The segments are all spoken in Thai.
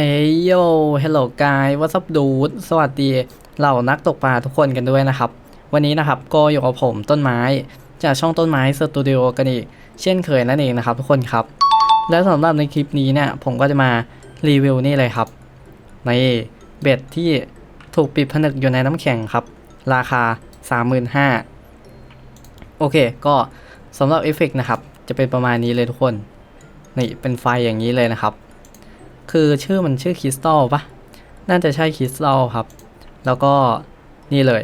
เอ้ยโยเฮลโลกายวั s ั p ดูดสวัสดี เหล่านักตกปลาทุกคนกันด้วยนะครับ วันนี้นะครับก็อยู่กับผมต้นไม้ จากช่องต้นไม้สตูดิโอกันอีก เช่นเคยนั่นเองนะครับทุกคนครับ และสำหรับในคลิปนี้เนี่ยผมก็จะมารีวิวนี่เลยครับ ในเบ็ดที่ถูกปิดผนึกอยู่ในน้ำแข็งครับ ราคา 35,000โอเค ก็สำหรับเอฟเฟกต์นะครับ จะเป็นประมาณนี้เลยทุกคน นี่เป็นไฟอย่างนี้เลยนะครับ คือชื่อมันชื่อคริสตัลปะน่าจะใช่คริสตัลครับ แล้วก็นี่เลย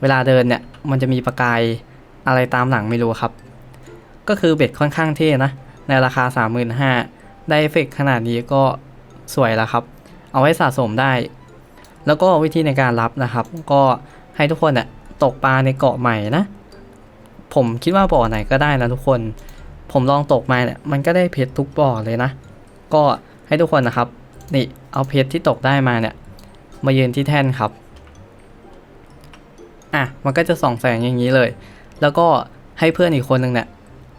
เวลาเดินเนี่ย มันจะมีประกายอะไรตามหลังไม่รู้ครับ ก็คือเบ็ดค่อนข้างเท่นะ ในราคา 35,000ได้เอฟเฟกขนาดนี้ก็สวยแล้วครับ เอาไว้สะสมได้ แล้วก็วิธีในการรับนะครับ ก็ให้ทุกคนเนี่ยตกปลาในเกาะใหม่นะ ผมคิดว่าบ่อไหนก็ได้นะทุกคน ผมลองตกมาเนี่ยมันก็ได้เพชรทุกบ่อเลยนะ ก็ ให้ทุกคนนะครับ นี่เอาเพชรที่ตกได้มาเนี่ย มายืนที่แท่นครับ อะ มันก็จะส่องแสงอย่างนี้เลย แล้วก็ให้เพื่อนอีกคนหนึ่งเนี่ย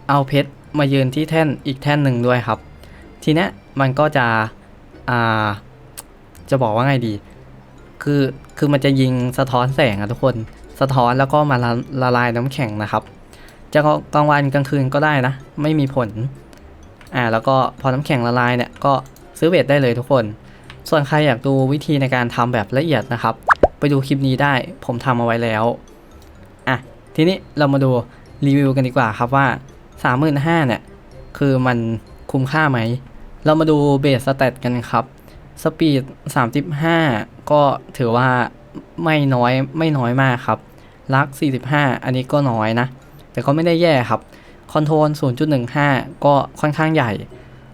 เอาเพชรมายืนที่แท่นอีกแท่นหนึ่งด้วยครับ ทีนี้มันก็จะ อ่า จะบอกว่าไงดี คือ คือมันจะยิงสะท้อนแสงอะทุกคน สะท้อนแล้วก็มาละละลายน้ำแข็งนะครับ จะกลางวันกลางคืนก็ได้นะ ไม่มีผล อ่า แล้วก็พอน้ำแข็งละลายเนี่ยก็ ซื้อเบ็ดได้เลยทุกคน ส่วนใครอยากดูวิธีในการทำแบบละเอียดนะครับ ไปดูคลิปนี้ได้ผมทำเอาไว้แล้วอะทีนี้เรามาดูรีวิวกันดีกว่าครับว่า 35,000เนี่ยคือมันคุ้มค่าไหม เรามาดูเบสสเตตกันครับสปีด 35 ก็ถือว่าไม่น้อยไม่น้อยมากครับ ลัก 45 อันนี้ก็น้อยนะ แต่ก็ไม่ได้แย่ครับ คอนโทรล 0.15 ก็ค่อนข้างใหญ่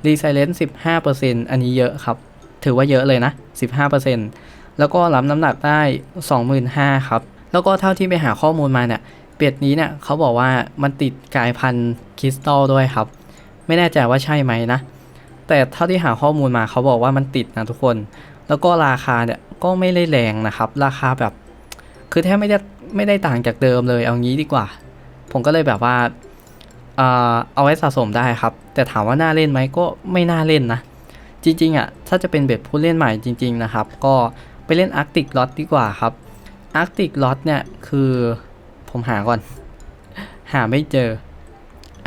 รีไซเลนซ์15%อันนี้เยอะครับ ถือว่าเยอะเลยนะ15%แล้วก็รับน้ำหนักได้25,000ครับ แล้วก็เท่าที่ไปหาข้อมูลมาเนี่ยเป็ดนี้เนี่ยเขาบอกว่ามันติดกายพันธุ์คริสตัลด้วยครับ ไม่แน่ใจว่าใช่ไหมนะ แต่เท่าที่หาข้อมูลมาเขาบอกว่ามันติดนะทุกคน แล้วก็ราคาเนี่ยก็ไม่ได้แรงนะครับ ราคาแบบ คือแทบไม่ได้ไม่ได้ต่างจากเดิมเลยเอางี้ดีกว่า ผมก็เลยแบบว่า เอาไว้สะสมได้ครับ แต่ถามว่าน่าเล่นไหมก็ไม่น่าเล่นนะ จริงๆอะถ้าจะเป็นเบ็ดผู้เล่นใหม่จริง ๆนะครับ ก็ไปเล่น Arctic Lot ดีกว่าครับ Arctic Lot เนี่ยคือผมหาก่อน หาไม่เจอ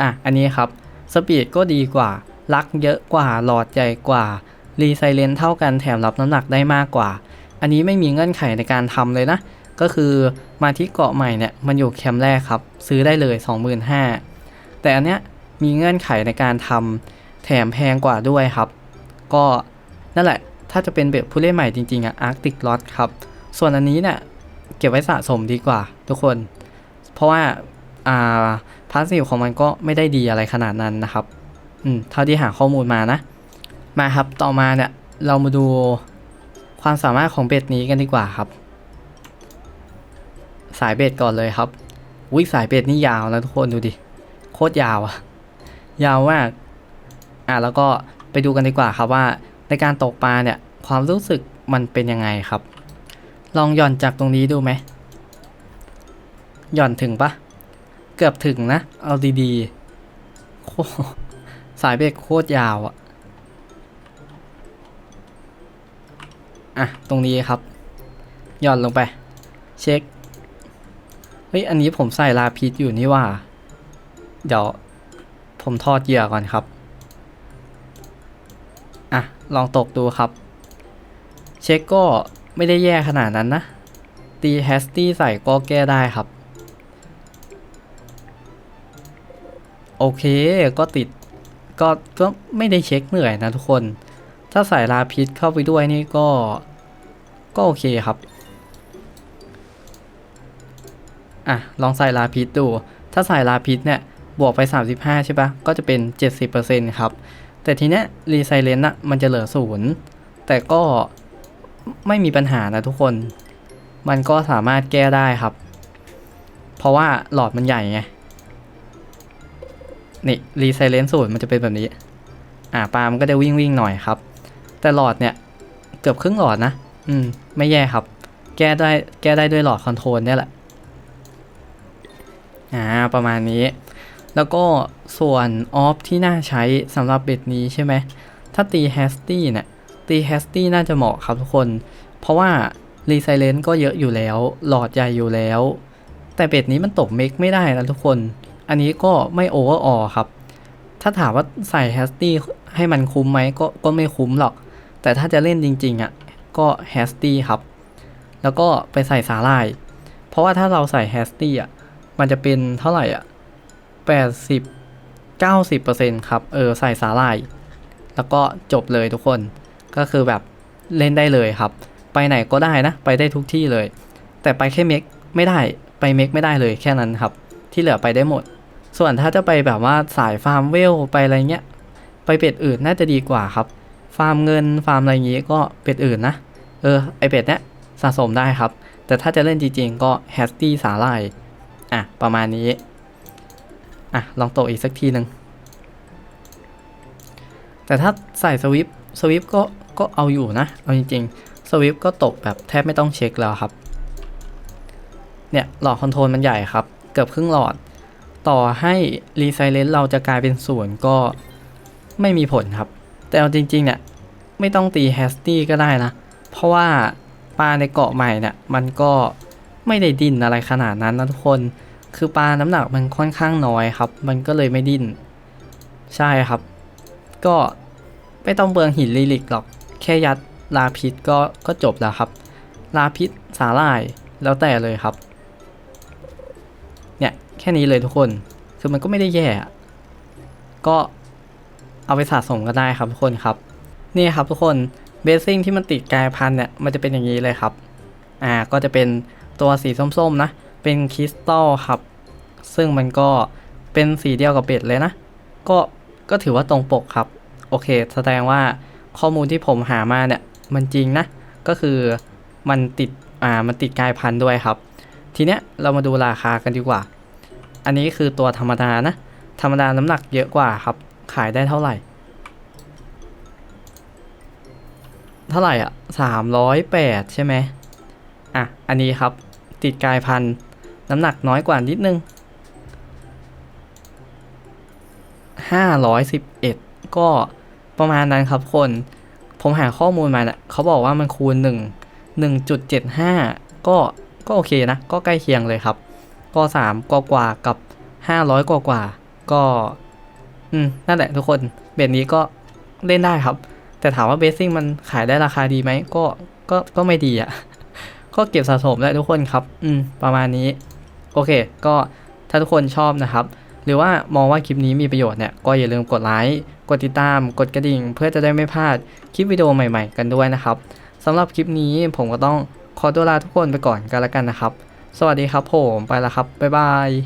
อะ อันนี้ครับสปีดก็ดีกว่า ลักเยอะกว่า หลอดใหญ่กว่า รีไซเลนเท่ากันแถมรับน้ำหนักได้มากกว่า อันนี้ไม่มีเงื่อนไขในการทำเลยนะ ก็คือมาที่เกาะใหม่เนี่ย มันอยู่แคมป์แรกครับ ซื้อได้เลย 25,000 แต่อันเนี้ยมีเงื่อนไขในการทำแถมแพงกว่าด้วยครับ ก็นั่นแหละถ้าจะเป็นแบบผู้เล่นใหม่จริงๆอะ Arctic Lot ครับ ส่วนอันนี้เนี่ยเก็บไว้สะสมดีกว่าทุกคน เพราะว่าอ่าพาสซีฟของมันก็ไม่ได้ดีอะไรขนาดนั้นนะครับ อืมเท่าที่หาข้อมูลมานะ มาครับต่อมาเนี่ยเรามาดูความสามารถของเบ็ดนี้กันดีกว่าครับ สายเบ็ดก่อนเลยครับวิสายเบ็ดนี่ยาวนะทุกคนดูดิ คตรยาวอะยาวมากอะแล้วก็ไปดูกันดีกว่าครับว่า ในการตกปลาเนี่ยความรู้สึกมันเป็นยังไงครับ ลองหย่อนจากตรงนี้ดูไหมหย่อนถึงปะเกือบถึงนะ เอาดีๆโคสายเบรกโคตรยาวอะอะ ตรงนี้ครับ หย่อนลงไป เช็ค เฮ้ย อันนี้ผมใส่ลาพิษอยู่นี่ว่า เดี๋ยวผมทอดเหยื่อก่อนครับ อะ ลองตกดูครับ เช็คก็ไม่ได้แย่ขนาดนั้นนะ ตีแฮสตี้ใส่ก็แก้ได้ครับ โอเค ก็ติด ก็ก็ไม่ได้เช็คเหนื่อยนะทุกคน ถ้าใส่ลาพิษเข้าไปด้วยนี่ก็ ก็โอเคครับ อะ ลองใส่ลาพิษดู ถ้าใส่ลาพิษเนี่ย บวกไป 35 ใช่ปะก็จะเป็น 70%ครับ แต่ทีเนี้ยรีไซเลนต์อะมันจะเหลือศูนย์แต่ก็ไม่มีปัญหานะทุกคน มันก็สามารถแก้ได้ครับ เพราะว่าหลอดมันใหญ่ไง นี่รีไซเลนต์ศูนย์มันจะเป็นแบบนี้ อ่าปาล์มก็จะวิ่งวิ่งหน่อยครับ แต่หลอดเนี่ยเกือบครึ่งหลอดนะ อืม ไม่แย่ครับ แก้ได้แก้ได้ด้วยหลอดคอนโทรลเนี่ยแหละอ่าประมาณนี้ แล้วก็ส่วนออฟที่น่าใช้สำหรับเบ็ดนี้ใช่ไหม ถ้าตีแฮสตี้เนี่ย ตีแฮสตี้น่าจะเหมาะครับทุกคน เพราะว่ารีไซเลนก็เยอะอยู่แล้ว หลอดใหญ่อยู่แล้ว แต่เป็ดนี้มันตกเมกไม่ได้นะทุกคน อันนี้ก็ไม่โอเวอร์ออครับ ถ้าถามว่าใส่แฮสตี้ให้มันคุ้มไหมก็ก็ไม่คุ้มหรอก แต่ถ้าจะเล่นจริงๆอะก็แฮสตี้ครับ แล้วก็ไปใส่สาหร่าย เพราะว่าถ้าเราใส่แฮสตี้อะ มันจะเป็นเท่าไหร่อะ แปดสิบเก้าสิบเปอร์เซ็นต์ครับ เออ ใส่สาหร่าย แล้วก็จบเลยทุกคน ก็คือแบบเล่นได้เลยครับ ไปไหนก็ได้นะ ไปได้ทุกที่เลย แต่ไปแค่เมกไม่ได้ ไปเมกไม่ได้เลยแค่นั้นครับ ที่เหลือไปได้หมด ส่วนถ้าจะไปแบบว่าสายฟาร์มเวลไปอะไรเงี้ย ไปเป็ดอื่นน่าจะดีกว่าครับ ฟาร์มเงินฟาร์มอะไรอย่างงี้ก็เป็ดอื่นนะ เออ ไอเป็ดเนี้ยสะสมได้ครับ แต่ถ้าจะเล่นจริงๆก็แฮสตี้สาลาย อะ ประมาณนี้ อะ ลองโตะอีกสักทีหนึ่ง แต่ถ้าใส่สวิปสวิปก็ก็เอาอยู่นะ เอาจริงๆสวิปก็ตกแบบแทบไม่ต้องเช็คแล้วครับ เนี่ย หลอดคอนโทรลมันใหญ่ครับ เกือบครึ่งหลอด ต่อให้รีไซเลนต์เราจะกลายเป็นศูนย์ก็ไม่มีผลครับ แต่เอาจริงๆเนี่ยไม่ต้องตีแฮสตี้ก็ได้นะ เพราะว่าปลาในเกาะใหม่เนี่ยมันก็ไม่ได้ดิ้นอะไรขนาดนั้นนะทุกคน คือปลาน้ำหนักมันค่อนข้างน้อยครับ มันก็เลยไม่ดิ้น ใช่ครับ ก็ไม่ต้องเบืองหินลิลิกหรอก แค่ยัดลาพิษก็ก็จบแล้วครับ ลาพิษสาหร่ายแล้วแต่เลยครับ เนี่ยแค่นี้เลยทุกคน คือมันก็ไม่ได้แย่ ก็เอาไปสะสมก็ได้ครับทุกคนครับ นี่ครับทุกคนเบสซิ่งที่มันติดกลายพันธุ์เนี่ยมันจะเป็นอย่างนี้เลยครับ อ่าก็จะเป็นตัวสีส้มๆนะ เป็นคริสตัลครับ ซึ่งมันก็เป็นสีเดียวกับเป็ดเลยนะ ก็ก็ถือว่าตรงปกครับ โอเค แสดงว่าข้อมูลที่ผมหามาเนี่ย มันจริงนะ ก็คือมันติด อ่า มันติดกายพันธุ์ด้วยครับ ทีเนี้ยเรามาดูราคากันดีกว่า อันนี้คือตัวธรรมดานะ ธรรมดาน้ำหนักเยอะกว่าครับ ขายได้เท่าไหร่ เท่าไหร่อะสามร้อยแปดใช่ไหมอะ อันนี้ครับ ติดกายพันธุ์ น้ำหนักน้อยกว่านิดนึงห้าร้อยสิบเอ็ดก็ประมาณนั้นครับคน ผมหาข้อมูลมาเนี่ยเขาบอกว่ามันคูณหนึ่งหนึ่งจุดเจ็ดห้าก็ก็โอเคนะ ก็ใกล้เคียงเลยครับ ก็สามกว่ากว่ากับห้าร้อยกว่ากว่าก็ อืม นั่นแหละทุกคนเบ็ดนี้ก็เล่นได้ครับ แต่ถามว่าเบสซิ่งมันขายได้ราคาดีไหมก็ก็ก็ไม่ดีอะ่ะ ก็เก็บสะสมได้ทุกคนครับ อืม ประมาณนี้ โอเค ก็ถ้าทุกคนชอบนะครับ หรือว่ามองว่าคลิปนี้มีประโยชน์เนี่ยก็อย่าลืมกดไลค์กดติดตาม กดกระดิ่ง เพื่อจะได้ไม่พลาดคลิปวิดีโอใหม่ๆ กันด้วยนะครับสำหรับคลิปนี้ผมก็ต้องขอตัวลาทุกคนไปก่อนกันแล้วกันนะครับ สวัสดีครับผมไปแล้วครับบ๊ายบาย